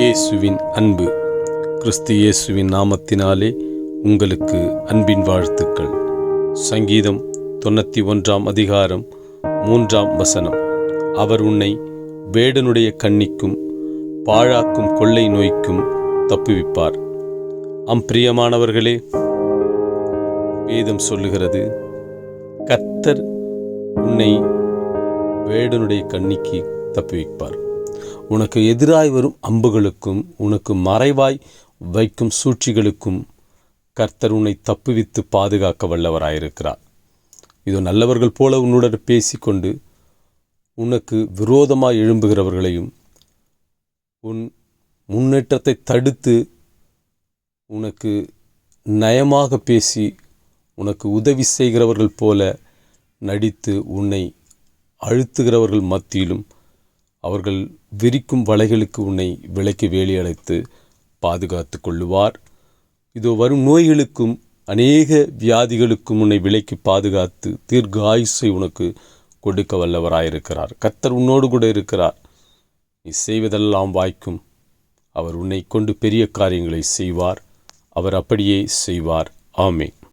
இயேசுவின் அன்பு. கிறிஸ்து இயேசுவின் நாமத்தினாலே உங்களுக்கு அன்பின் வாழ்த்துக்கள். சங்கீதம் தொண்ணூற்றி ஒன்றாம் அதிகாரம் மூன்றாம் வசனம். அவர் உன்னை வேடனுடைய கண்ணிக்கும் பாழாக்கும் கொள்ளை நோய்க்கும் தப்புவிப்பார். அம்பிரியமானவர்களே வேதம் சொல்லுகிறது கர்த்தர் உன்னை வேடனுடைய கண்ணிக்கு தப்புவிப்பார். உனக்கு எதிராய் வரும் அம்புகளுக்கும் உனக்கு மறைவாய் வைக்கும் சூழ்ச்சிகளுக்கும் கர்த்தர் உன்னை தப்புவித்து பாதுகாக்க வல்லவராயிருக்கிறார். இதோ நல்லவர்கள் போல உன்னுடன் பேசிக்கொண்டு உனக்கு விரோதமாக எழும்புகிறவர்களையும் உன் முன்னேற்றத்தை தடுத்து உனக்கு நயமாக பேசி உனக்கு உதவி செய்கிறவர்கள் போல நடித்து உன்னை அழுத்துகிறவர்கள் மத்தியிலும் அவர்கள் விரிக்கும் வலைகளுக்கு உன்னை விலைக்கு வேலி அழைத்து பாதுகாத்து கொள்ளுவார். இதோ வரும் நோய்களுக்கும் அநேக வியாதிகளுக்கும் உன்னை விலைக்கு பாதுகாத்து தீர்க்க ஆயுசை உனக்கு கொடுக்க வல்லவராயிருக்கிறார். கத்தர் உன்னோடு கூட இருக்கிறார். நீ செய்வதெல்லாம் வாய்க்கும். அவர் உன்னை கொண்டு பெரிய காரியங்களை செய்வார். அவர் அப்படியே செய்வார். ஆமே